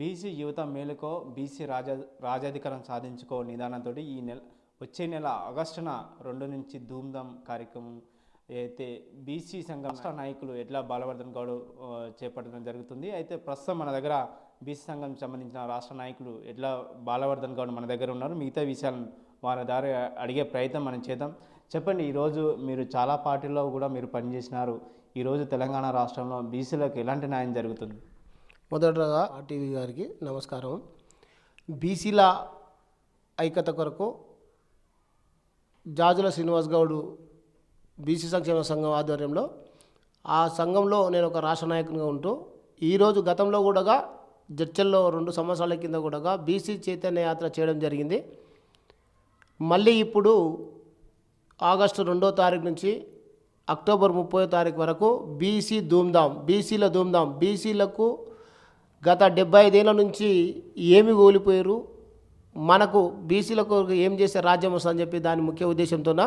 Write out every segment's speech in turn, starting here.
BC యువత మేలుకో BC రాజా రాజాధికారం సాధించుకో నిదానంతో ఈ నెల వచ్చే నెల ఆగస్టున రెండు నుంచి ధూమ్ధామ్ కార్యక్రమం అయితే బీసీ సంఘం రాష్ట్ర నాయకులు ఎట్లా బాలవర్ధన్ గౌడ్ చేపట్టడం జరుగుతుంది. అయితే ప్రస్తుతం మన దగ్గర బీసీ సంఘం సంబంధించిన రాష్ట్ర నాయకులు ఎట్లా బాలవర్ధన్ గౌడ్ మన దగ్గర ఉన్నారు. మిగతా విషయాలను వారి దారి అడిగే ప్రయత్నం మనం చేద్దాం. చెప్పండి ఈరోజు మీరు చాలా పార్టీల్లో కూడా మీరు పనిచేసినారు. ఈరోజు తెలంగాణ రాష్ట్రంలో బీసీలకు ఎలాంటి న్యాయం జరుగుతుంది? మొదటగా ఆర్టీవీ గారికి నమస్కారం. బీసీల ఐక్యత కొరకు జాజుల శ్రీనివాస్ గౌడ్ బీసీ సంక్షేమ సంఘం ఆధ్వర్యంలో ఆ సంఘంలో నేను ఒక రాష్ట్ర నాయకునిగా ఉంటూ ఈరోజు గతంలో కూడా జడ్చల్లో రెండు సంవత్సరాల కింద కూడా బీసీ చైతన్య యాత్ర చేయడం జరిగింది. మళ్ళీ ఇప్పుడు ఆగస్టు రెండో తారీఖు నుంచి అక్టోబర్ ముప్పై తారీఖు వరకు బీసీ ధూమ్ధామ్ బీసీల ధూమ్ధామ్ బీసీలకు గత డెబ్బై ఐదేళ్ళ నుంచి ఏమి కోల్పోయారు? మనకు బీసీలకు ఏం చేస్తే రాజ్యం వస్తుందని చెప్పి దాని ముఖ్య ఉద్దేశంతోన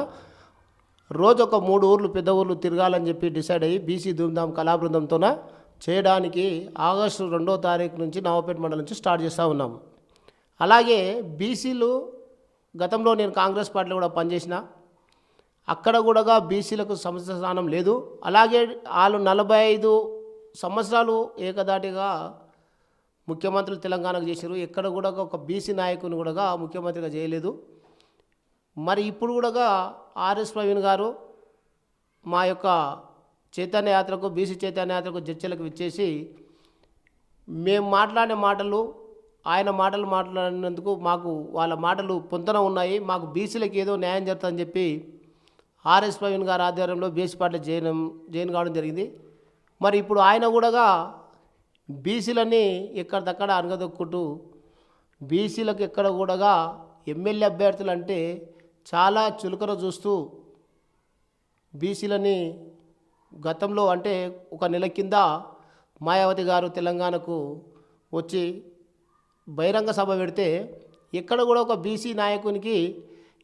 రోజు ఒక మూడు ఊర్లు పెద్ద ఊర్లు తిరగాలని చెప్పి డిసైడ్ అయ్యి బీసీ ధూమ్ధామ్ కళాబృందంతోన చేయడానికి ఆగస్టు రెండో తారీఖు నుంచి నవపేట మండలం నుంచి స్టార్ట్ చేస్తూ ఉన్నాము. అలాగే బీసీలు గతంలో నేను కాంగ్రెస్ పార్టీలో కూడా పనిచేసిన అక్కడ కూడా బీసీలకు సమస్య స్థానం లేదు. అలాగే వాళ్ళు నలభై ఐదు సంవత్సరాలు ఏకదాటిగా ముఖ్యమంత్రులు తెలంగాణకు చేశారు. ఎక్కడ కూడా ఒక బీసీ నాయకుని కూడా ముఖ్యమంత్రిగా చేయలేదు. మరి ఇప్పుడు కూడా ఆర్ఎస్ ప్రవీణ్ గారు మా యొక్క చైతన్య యాత్రకు బీసీ చైతన్య యాత్రకు చర్చలకు విచ్చేసి మేము మాట్లాడే మాటలు ఆయన మాటలు మాట్లాడినందుకు మాకు వాళ్ళ మాటలు పొంతన ఉన్నాయి. మాకు బీసీలకు ఏదో న్యాయం జరుగుతుందని చెప్పి ఆర్ఎస్ ప్రవీణ్ గారి ఆధ్వర్యంలో బీసీ పార్టీ జైన్ జైన్ కావడం జరిగింది. మరి ఇప్పుడు ఆయన కూడా బీసీలని ఎక్కడిదక్కడ అనగదొక్కుంటూ బీసీలకు ఎక్కడ కూడా ఎమ్మెల్యే అభ్యర్థులు అంటే చాలా చులకన చూస్తూ బీసీలని గతంలో అంటే ఒక నెల కింద మాయావతి గారు తెలంగాణకు వచ్చి బహిరంగ సభ పెడితే ఎక్కడ కూడా ఒక బీసీ నాయకునికి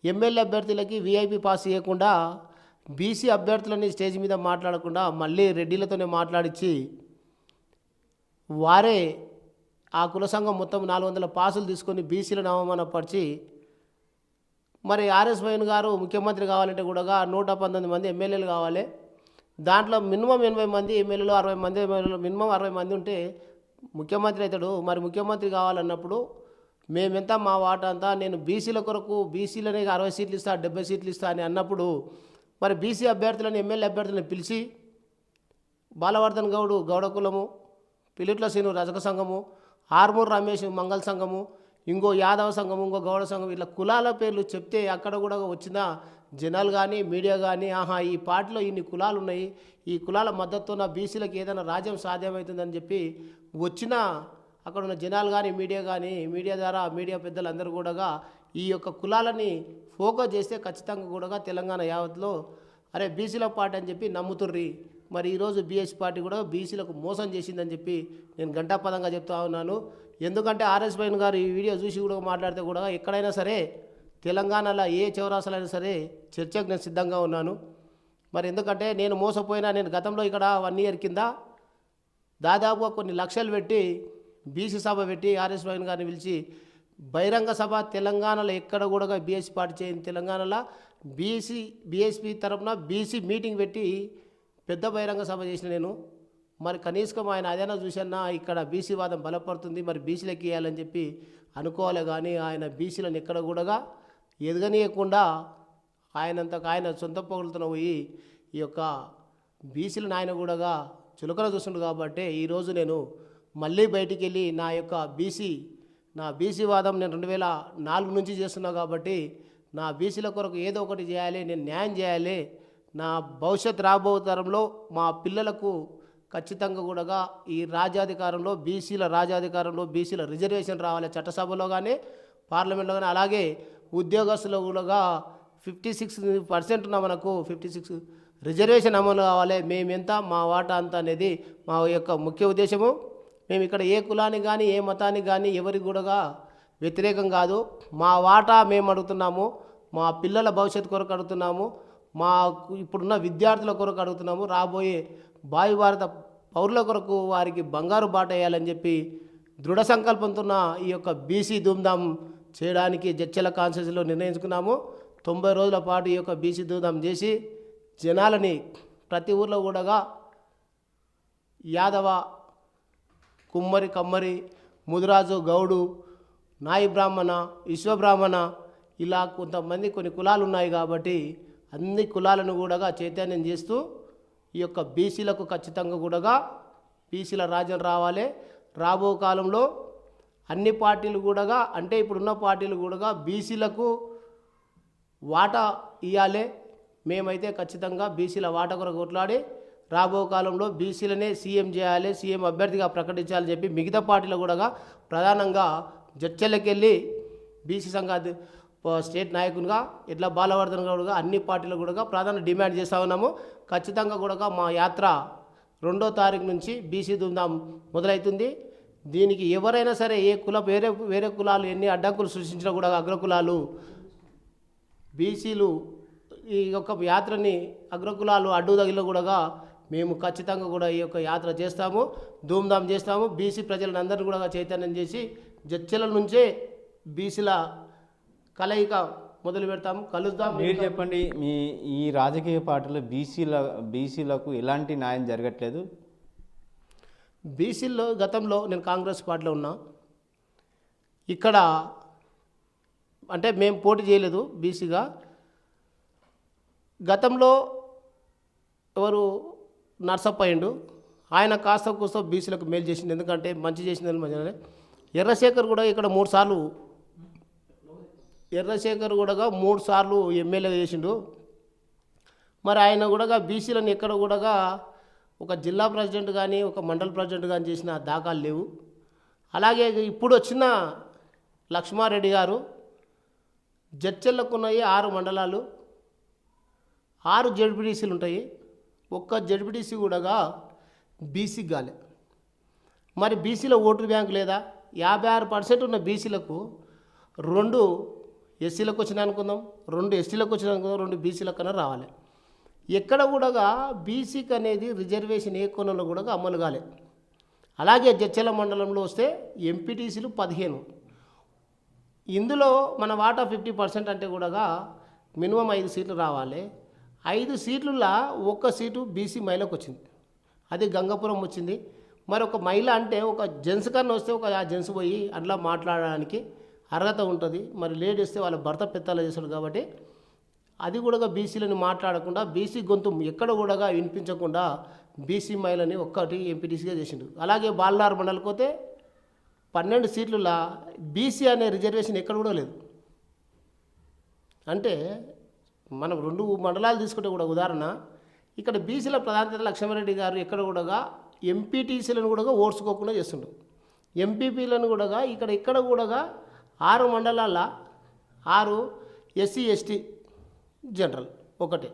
ఎమ్మెల్యే అభ్యర్థులకి వీఐపీ పాస్ ఇవ్వకుండా బీసీ అభ్యర్థులని స్టేజ్ మీద మాట్లాడకుండా మళ్ళీ రెడ్డిలతోనే మాట్లాడించి వారే ఆ కుల సంఘం మొత్తం నాలుగు వందల పాసులు తీసుకొని బీసీలను అవమానపరిచి మరి ఆర్ఎస్ వైన్ గారు ముఖ్యమంత్రి కావాలంటే కూడా నూట పంతొమ్మిది మంది ఎమ్మెల్యేలు కావాలి. దాంట్లో మినిమం ఎనభై మంది ఎమ్మెల్యేలు అరవై మంది ఎమ్మెల్యేలు మినిమం అరవై మంది ఉంటే ముఖ్యమంత్రి అవుతాడు. మరి ముఖ్యమంత్రి కావాలన్నప్పుడు మేమెంత మా వాట అంతా నేను బీసీల కొరకు బీసీలనే అరవై సీట్లు ఇస్తా డెబ్బై సీట్లు ఇస్తా అని అన్నప్పుడు మరి బీసీ అభ్యర్థులను ఎమ్మెల్యే అభ్యర్థులను పిలిచి బాలవర్ధన్ గౌడు గౌడ కులము పిల్లిట్ల శ్రీను రజక సంఘము ఆర్మూర్ రమేష్ మంగళ సంఘము ఇంకో యాదవ సంఘం ఇంకో గౌడ సంఘం ఇట్లా కులాల పేర్లు చెప్తే అక్కడ కూడా వచ్చిన జనాలు కానీ మీడియా కానీ ఆహా ఈ పార్టీలో ఇన్ని కులాలు ఉన్నాయి ఈ కులాల మద్దతుతో నా బీసీలకు ఏదైనా రాజ్యం సాధ్యమవుతుందని చెప్పి వచ్చిన అక్కడ ఉన్న జనాలు కానీ మీడియా కానీ మీడియా ద్వారా మీడియా పెద్దలందరూ కూడా ఈ యొక్క కులాలని ఫోకస్ చేస్తే ఖచ్చితంగా కూడా తెలంగాణ యావత్లో అరే బీసీల పార్టీ అని చెప్పి నమ్ముతుర్రి. మరి ఈరోజు బీఎస్ పార్టీ కూడా బీసీలకు మోసం చేసిందని చెప్పి నేను గంటాపదంగా చెప్తా ఉన్నాను. ఎందుకంటే ఆర్ఎస్ పైన గారు ఈ వీడియో చూసి కూడా మాట్లాడితే కూడా ఎక్కడైనా సరే తెలంగాణలో ఏ చౌరాసలైనా సరే చర్చకు నేను సిద్ధంగా ఉన్నాను. మరి ఎందుకంటే నేను మోసపోయినా నేను గతంలో ఇక్కడ వన్ ఇయర్ కింద దాదాపుగా కొన్ని లక్షలు పెట్టి బీసీ సభ పెట్టి ఆర్ఎస్ వైన్ గారిని పిలిచి బహిరంగ సభ తెలంగాణలో ఎక్కడ కూడా బీఎస్పీ పార్టీ చేయని తెలంగాణలో బీసీ బీఎస్పీ తరఫున బీసీ మీటింగ్ పెట్టి పెద్ద బహిరంగ సభ చేసిన నేను. మరి కనీసం ఆయన అదేనా చూసన్నా ఇక్కడ బీసీ వాదం బలపడుతుంది మరి బీసీలకి ఇవ్వాలని చెప్పి అనుకోవాలి కానీ ఆయన బీసీలను ఎక్కడ కూడా ఎదగనీయకుండా ఆయనంతకు ఆయన సొంత పొగులుతున్న పోయి ఈ యొక్క బీసీలను ఆయన కూడా చులకన చూస్తుండు కాబట్టి ఈరోజు నేను మళ్ళీ బయటికి వెళ్ళి నా యొక్క బీసీ నా బీసీ వాదం నేను రెండు వేల నాలుగు నుంచి చేస్తున్నా కాబట్టి నా బీసీల కొరకు ఏదో ఒకటి చేయాలి నేను న్యాయం చేయాలి నా భవిష్యత్ రాబో తరంలో మా పిల్లలకు ఖచ్చితంగా కూడా ఈ రాజ్యాధికారంలో బీసీల రాజ్యాధికారంలో బీసీల రిజర్వేషన్ రావాలి చట్టసభలో కానీ పార్లమెంట్లో కానీ అలాగే ఉద్యోగస్తులు కూడా ఫిఫ్టీ సిక్స్ పర్సెంట్ ఉన్న మనకు ఫిఫ్టీ సిక్స్ రిజర్వేషన్ అమలు కావాలి. మేమెంత మా వాటా అంత అనేది మా యొక్క ముఖ్య ఉద్దేశము. మేము ఇక్కడ ఏ కులానికి కానీ ఏ మతానికి కానీ ఎవరికి కూడా వ్యతిరేకం కాదు. మా వాటా మేము అడుగుతున్నాము. మా పిల్లల భవిష్యత్తు కొరకు అడుగుతున్నాము. మాకు ఇప్పుడున్న విద్యార్థుల కొరకు అడుగుతున్నాము రాబోయే భావి భారత పౌరుల కొరకు వారికి బంగారు బాట వేయాలని చెప్పి దృఢ సంకల్పంతో ఉన్న ఈ యొక్క బీసీ ధూమ్ధాం చేయడానికి జడ్చెల కాన్స్టిట్యూన్సీలో నిర్ణయించుకున్నాము. తొంభై రోజుల పాటు ఈ యొక్క బీసీ ధూమ్ధాం చేసి జనాలని ప్రతి ఊర్లో కూడా యాదవ కుమ్మరి కమ్మరి ముదిరాజు గౌడు నాయి బ్రాహ్మణ విశ్వబ్రాహ్మణ ఇలా కొంతమంది కొన్ని కులాలు ఉన్నాయి కాబట్టి అన్ని కులాలను కూడా చైతన్యం చేస్తూ ఈ యొక్క బీసీలకు ఖచ్చితంగా కూడా బీసీల రాజ్యం రావాలి. రాబో కాలంలో అన్ని పార్టీలు కూడా అంటే ఇప్పుడున్న పార్టీలు కూడా బీసీలకు వాటా ఇవ్వాలి మేమైతే ఖచ్చితంగా బీసీల వాటా కొరకు కొట్లాడి రాబో కాలంలో బీసీలనే సీఎం చేయాలి సీఎం అభ్యర్థిగా ప్రకటించాలని చెప్పి మిగతా పార్టీలు కూడా ప్రధానంగా జడ్చెల్లకెళ్ళి బీసీ సంఘ స్టేట్ నాయకునిగా ఇట్లా బాలవర్ధన్ కూడా అన్ని పార్టీలు కూడా ప్రధాన డిమాండ్ చేస్తూ ఉన్నాము. ఖచ్చితంగా కూడా మా యాత్ర రెండో తారీఖు నుంచి బీసీ దుందాం మొదలవుతుంది దీనికి ఎవరైనా సరే ఏ కుల వేరే వేరే కులాలు ఎన్ని అడ్డంకులు సృష్టించినా కూడా అగ్రకులాలు బీసీలు ఈ యొక్క యాత్రని అగ్రకులాలు అడ్డు తగిలిన కూడా మేము ఖచ్చితంగా కూడా ఈ యొక్క యాత్ర చేస్తాము ధూమ్ధాం చేస్తాము. బీసీ ప్రజలందరినీ కూడా చైతన్యం చేసి జడ్చెల నుంచే బీసీల కలయిక మొదలు పెడతాము కలుద్దాం. మీరు చెప్పండి మీ ఈ రాజకీయ పార్టీలో బీసీల బీసీలకు ఎలాంటి న్యాయం జరగట్లేదు? బీసీల్లో గతంలో నేను కాంగ్రెస్ పార్టీలో ఉన్నా. ఇక్కడ అంటే మేము పోటీ చేయలేదు బీసీగా. గతంలో ఎవరు నర్సప్ప అయ్యిండు. ఆయన కాస్త కూస్త బీసీలకు మేలు చేసిండు. ఎందుకంటే మంచి చేసిందని మంచిగానే ఎర్రశేఖర్ కూడా ఇక్కడ మూడు సార్లు ఎర్రశేఖర్ కూడా మూడు సార్లు ఎమ్మెల్యే చేసిండు. మరి ఆయన కూడా బీసీలను ఎక్కడ కూడా ఒక జిల్లా ప్రెసిడెంట్ కానీ ఒక మండల ప్రెసిడెంట్ కానీ చేసిన దాఖలు లేవు. అలాగే ఇప్పుడు వచ్చిన లక్ష్మారెడ్డి గారు జడ్చెల్లకు ఉన్నాయి ఆరు మండలాలు ఆరు జడ్పీటీసీలు ఉంటాయి. ఒక్క జడ్పీటీసీ కూడా బీసీ గాలే. మరి బీసీలో ఓటు బ్యాంక్ లేదా? యాభై ఆరు పర్సెంట్ ఉన్న బీసీలకు రెండు ఎస్సీలకు వచ్చిన అనుకుందాం రెండు ఎస్టీలకు వచ్చిన అనుకుందాం రెండు బీసీలకు కన్నా రావాలి. ఎక్కడ కూడా బీసీకి అనేది రిజర్వేషన్ ఏ కొనంలో కూడా అమలు కాలే. అలాగే జడ్చల మండలంలో వస్తే ఎంపీటీసీలు పదిహేను. ఇందులో మన వాటా ఫిఫ్టీ పర్సెంట్ అంటే కూడా మినిమం ఐదు సీట్లు రావాలి. ఐదు సీట్లలో ఒక్క సీటు బీసీ మహిళకు వచ్చింది. అది గంగపురం వచ్చింది. మరి ఒక మహిళ అంటే ఒక జెంట్స్ కన్నా వస్తే ఒక ఆ జెంట్స్ పోయి అట్లా మాట్లాడడానికి అర్హత ఉంటుంది. మరి లేడీ వస్తే వాళ్ళ భర్త పెత్తాలు చేస్తాడు కాబట్టి అది కూడా బీసీలని మాట్లాడకుండా బీసీ గొంతు ఎక్కడ కూడా వినిపించకుండా బీసీ మహిళని ఒక్కటి ఎంపీటీసీగా చేసిండు. అలాగే బాలనార్ మండలికి పోతే పన్నెండు సీట్లలో బీసీ అనే రిజర్వేషన్ ఎక్కడ కూడా లేదు. అంటే మనం రెండు మండలాలు తీసుకుంటే కూడా ఉదాహరణ ఇక్కడ బీసీల ప్రధానత లక్ష్మారెడ్డి గారు ఎక్కడ కూడా ఎంపీటీసీలను కూడా ఓడ్చుకోకుండా చేస్తుండు. ఎంపీపీలను కూడా ఇక్కడ ఇక్కడ కూడా ఆరు మండలాల ఆరు ఎస్సీ ఎస్టీ జనరల్ ఒకటే.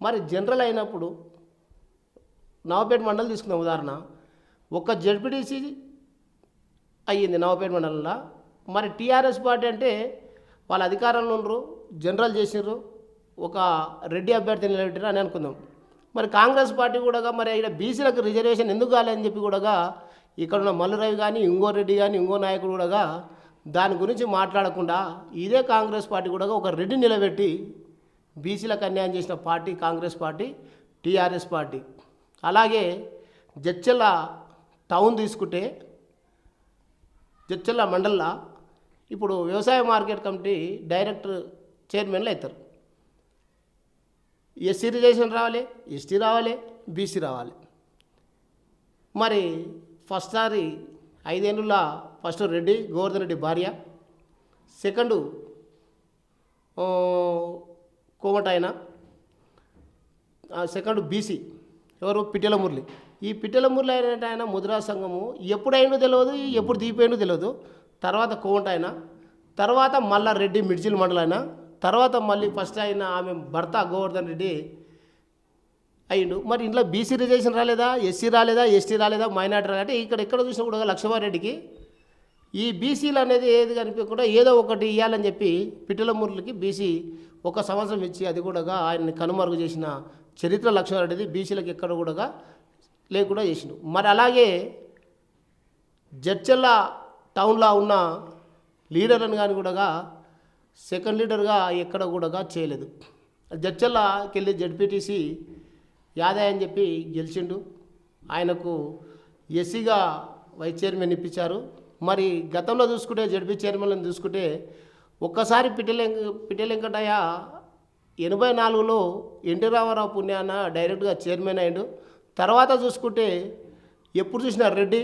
మరి జనరల్ అయినప్పుడు నవపేట మండలం తీసుకున్న ఉదాహరణ. ఒక జడ్పీటీసీ అయ్యింది నవపేట మండలంలో. మరి టీఆర్ఎస్ పార్టీ అంటే వాళ్ళ అధికారంలో ఉండరు జనరల్ చేసిర్రు ఒక రెడ్డి అభ్యర్థిని నిలబెట్టారు అని అనుకుందాం. మరి కాంగ్రెస్ పార్టీ కూడా మరి ఇక్కడ బీసీలకు రిజర్వేషన్ ఎందుకు కాలేదని చెప్పి కూడా ఇక్కడ ఉన్న మల్లురవి కానీ ఇంకో రెడ్డి కానీ ఇంకో నాయకుడు కూడా దాని గురించి మాట్లాడకుండా ఇదే కాంగ్రెస్ పార్టీ కూడా ఒక రెడ్డి నిలబెట్టి బీసీలకు అన్యాయం చేసిన party Congress party TRS party. అలాగే జడ్చెల టౌన్ తీసుకుంటే జడ్చెల్ల మండల్లా ఇప్పుడు వ్యవసాయ మార్కెట్ కమిటీ డైరెక్టర్ చైర్మన్లు అవుతారు. ఎస్సీ రిజర్వేషన్ రావాలి ఎస్టీ రావాలి బీసీ రావాలి. మరి ఫస్ట్ సారి ఐదేళ్ళ ఫస్ట్ రెడ్డి గోవర్ధన్ రెడ్డి భార్య. సెకండు ఆ, కోమట ఆయన. సెకండ్ బీసీ ఎవరు? పిట్టెల మురళి ఈ పిట్టెల మురళి అయిన ఆయన ముద్రా సంఘము. ఎప్పుడు అయిందో తెలియదు ఎప్పుడు దీపోయిందో తెలియదు తర్వాత కోమట ఆయన. తర్వాత మళ్ళా రెడ్డి మిడ్జిల్ మండలైన తర్వాత మళ్ళీ ఫస్ట్ అయిన ఆమె భర్త గోవర్ధన్ రెడ్డి. అయ్యిండు. మరి ఇంట్లో బీసీ రిజర్వేషన్ రాలేదా? ఎస్సీ రాలేదా? ఎస్టీ రాలేదా? మైనార్టీ రాలేదా? ఇక్కడ ఎక్కడ చూసినా కూడా లక్ష్మారెడ్డికి ఈ బీసీలు అనేది ఏది కనిపించకుండా ఏదో ఒకటి ఇవ్వాలని చెప్పి పిట్టలమూర్లకి బీసీ ఒక సంవత్సరం ఇచ్చి అది కూడా ఆయన్ని కనుమరుగు చేసిన చరిత్ర లక్ష్మారెడ్డిది బీసీలకు ఎక్కడ కూడా లేకుండా చేసిండు. మరి అలాగే జడ్చెల్ల టౌన్లో ఉన్న లీడర్లను కానీ కూడా సెకండ్ లీడర్గా ఎక్కడ కూడా చేయలేదు. జడ్చెల్లకి వెళ్ళి జడ్పీటీసీ యాదయ్య అని చెప్పి గెలిచిండు. ఆయనకు ఎస్సీగా వైస్ చైర్మన్ ఇప్పించారు. మరి గతంలో చూసుకుంటే జడ్పీ చైర్మన్లను చూసుకుంటే ఒక్కసారి పిటెలెంక పిటెలెంకటయ్య ఎనభై నాలుగులో ఎన్టీ రామారావు పుణ్యాన డైరెక్ట్గా చైర్మన్ అయ్యాడు. తర్వాత చూసుకుంటే ఎప్పుడు చూసినా రెడ్డి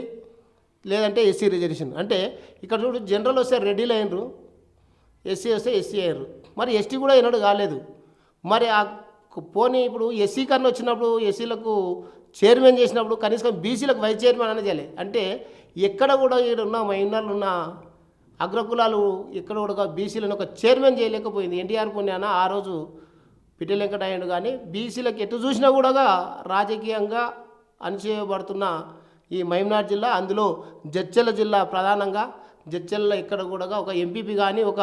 లేదంటే ఎస్సీ రిజర్వేషన్. అంటే ఇక్కడ చూడు జనరల్ వస్తే రెడ్డిలు అయినరు ఎస్సీ వస్తే ఎస్సీ అయ్యారు మరి ఎస్టీ కూడా ఈనాడు కాలేదు. మరి ఆ పోనీ ఇప్పుడు ఎస్సీ కన్నా వచ్చినప్పుడు ఎస్సీలకు చైర్మన్ చేసినప్పుడు కనీసం బీసీలకు వైస్ చైర్మన్ అనేది చేయాలి. అంటే ఎక్కడ కూడా ఇక్కడ ఉన్న మైనర్లు ఉన్న అగ్రకులాలు ఎక్కడ కూడా బీసీలను ఒక చైర్మన్ చేయలేకపోయింది. ఎన్టీఆర్ పుణ్యాన ఆ రోజు పిటి వెంకటయ్యను కానీ బీసీలకు ఎటు చూసినా కూడా రాజకీయంగా అణచివేయబడుతున్న ఈ మైమ్నాడ్ జిల్లా అందులో జడ్చెల జిల్లా ప్రధానంగా జడ్చెల్లో ఇక్కడ కూడా ఒక ఎంపీపీ కానీ ఒక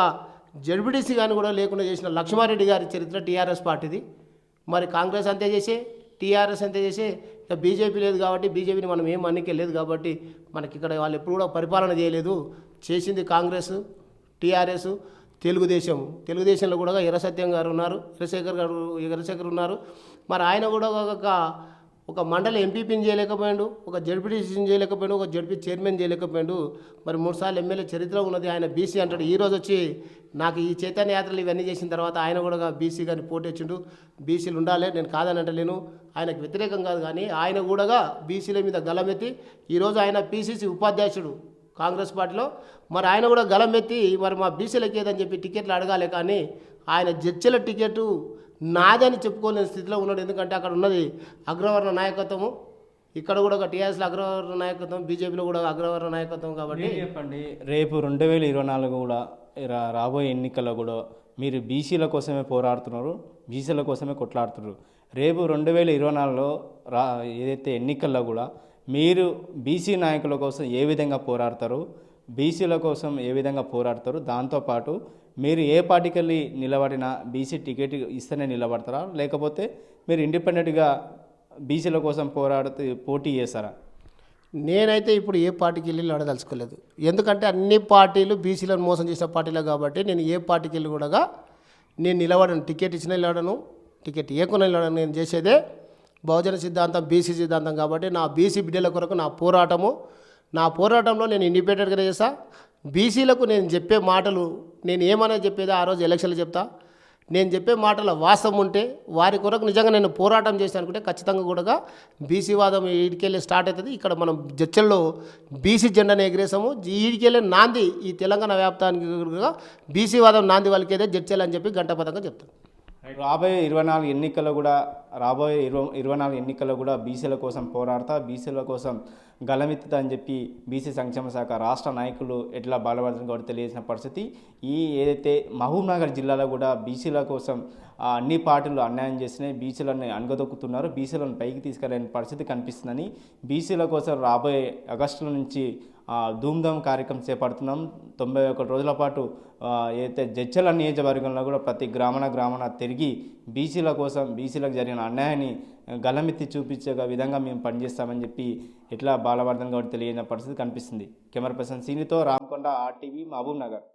జడ్బిడిసి కానీ కూడా లేకుండా చేసిన లక్ష్మారెడ్డి గారి చరిత్ర టీఆర్ఎస్ పార్టీది. మరి కాంగ్రెస్ అంతే చేసే టీఆర్ఎస్ అంతే చేసే ఇక బీజేపీ లేదు కాబట్టి బీజేపీని మనం ఏం అన్నికెళ్ళలేదు కాబట్టి మనకి ఇక్కడ వాళ్ళు ఎప్పుడు కూడా పరిపాలన చేయలేదు. చేసింది కాంగ్రెస్ టీఆర్ఎస్ తెలుగుదేశం. తెలుగుదేశంలో కూడా ఎర్రసత్యం గారు ఉన్నారు ఎర్రశేఖర్ గారు ఎర్రశేఖర్ ఉన్నారు. మరి ఆయన కూడా ఒక ఒక మండలి ఎంపీపీని చేయలేకపోయాడు ఒక జడ్పీటీసీని చేయలేకపోయాడు ఒక జడ్పీ చైర్మన్ చేయలేకపోయాడు. మరి మూడుసార్లు ఎమ్మెల్యే చరిత్ర ఉన్నది ఆయన బీసీ అంటాడు. ఈరోజు వచ్చి నాకు ఈ చైతన్య యాత్రలు ఇవన్నీ చేసిన తర్వాత ఆయన కూడా బీసీ గారిని పోటెచ్చిండు బీసీలు ఉండాలి నేను కాదని అంటలేను. ఆయనకు వ్యతిరేకం కాదు కానీ ఆయన కూడా బీసీల మీద గలమెత్తి ఈరోజు ఆయన పీసీసీ ఉపాధ్యక్షుడు కాంగ్రెస్ పార్టీలో. మరి ఆయన కూడా గలమెత్తి ఎత్తి మరి మా బీసీలకి ఏదని చెప్పి టికెట్లు అడగాలి కానీ ఆయన జడ్జిల టికెట్ నాదని చెప్పుకోలేని స్థితిలో ఉన్నాడు. ఎందుకంటే అక్కడ ఉన్నది అగ్రవర్ణ నాయకత్వము. ఇక్కడ కూడా ఒక టీఆర్ఎస్లో అగ్రవర్ణ నాయకత్వం బీజేపీలో కూడా అగ్రవర్ణ నాయకత్వం కాబట్టి చెప్పండి? రేపు రెండు వేల ఇరవై నాలుగు కూడా రా రాబోయే ఎన్నికల్లో కూడా మీరు బీసీల కోసమే పోరాడుతున్నారు బీసీల కోసమే కొట్లాడుతున్నారు. రేపు రెండు వేల ఇరవై నాలుగులో రా ఏదైతే ఎన్నికల్లో కూడా మీరు బీసీ నాయకుల కోసం ఏ విధంగా పోరాడతారు బీసీల కోసం ఏ విధంగా పోరాడతారు దాంతోపాటు మీరు ఏ పార్టీకి వెళ్ళి నిలబడినా బీసీ టికెట్ ఇస్తేనే నిలబడతారా? లేకపోతే మీరు ఇండిపెండెంట్గా బీసీల కోసం పోరాడుతూ పోటీ చేస్తారా? నేనైతే ఇప్పుడు ఏ పార్టీకి వెళ్ళి అడదలుచుకోలేదు ఎందుకంటే అన్ని పార్టీలు బీసీలను మోసం చేసిన పార్టీలే కాబట్టి నేను ఏ పార్టీకి వెళ్ళి కూడా నేను నిలబడను. టికెట్ ఇచ్చిన నిలబడను. టికెట్ ఇవ్వకుండా నిలబడను. నేను చేసేదే బహుజన సిద్ధాంతం బీసీ సిద్ధాంతం కాబట్టి నా బీసీ బిడ్డల కొరకు నా పోరాటము. నా పోరాటంలో నేను ఇండిపెండెంట్గా చేస్తా. బీసీలకు నేను చెప్పే మాటలు నేను ఏమైనా చెప్పేది? ఆ రోజు ఎలక్షన్లు చెప్తా. నేను చెప్పే మాటల వాస్తవం ఉంటే వారి కొరకు నిజంగా నేను పోరాటం చేశాను అనుకుంటే ఖచ్చితంగా కూడా బీసీ వాదం ఈడికెళ్ళి స్టార్ట్ అవుతుంది. ఇక్కడ మనం జడ్చల్లో బీసీ జెండాను ఎగిరేసాము. ఈడికెళ్ళే నాంది ఈ తెలంగాణ వ్యాప్తానికి బీసీవాదం బీసీ వాదం నాంది వాళ్ళకేదే జడ్చల్ అని చెప్పి గంటపదంగా చెప్తాను. రాబోయే ఇరవై నాలుగు ఎన్నికల్లో కూడా రాబోయే ఇరవై ఇరవై నాలుగు ఎన్నికల్లో కూడా బీసీల కోసం పోరాడతా బీసీల కోసం గలమెత్తుతా అని చెప్పి బీసీ సంక్షేమ శాఖ రాష్ట్ర నాయకులు ఎట్లా బలపడుతుంది కూడా తెలియజేసిన పరిస్థితి. ఈ ఏదైతే మహబూబ్నగర్ జిల్లాలో కూడా బీసీల కోసం అన్ని పార్టీలు అన్యాయం చేసినాయి బీసీలను అణగదొక్కుతున్నారు బీసీలను పైకి తీసుకెళ్ళని పరిస్థితి కనిపిస్తుందని బీసీల కోసం రాబోయే ఆగస్టుల నుంచి ధూమ్ధామ్ కార్యక్రమం చేపడుతున్నాం. తొంభై ఒకటి రోజుల పాటు అయితే ఏదైతే జడ్చల నియోజకవర్గంలో కూడా ప్రతి గ్రామన గ్రామన తిరిగి బీసీల కోసం బీసీలకు జరిగిన అన్యాయాన్ని గలమెత్తి చూపించే విధంగా మేము పనిచేస్తామని చెప్పి ఎట్లా బాలవర్ధన్ గౌడ్ తెలియని పరిస్థితి కనిపిస్తుంది. కెమెరా పర్సన్ సీనితో రామకొండ ఆర్టీవీ మహబూబ్ నగర్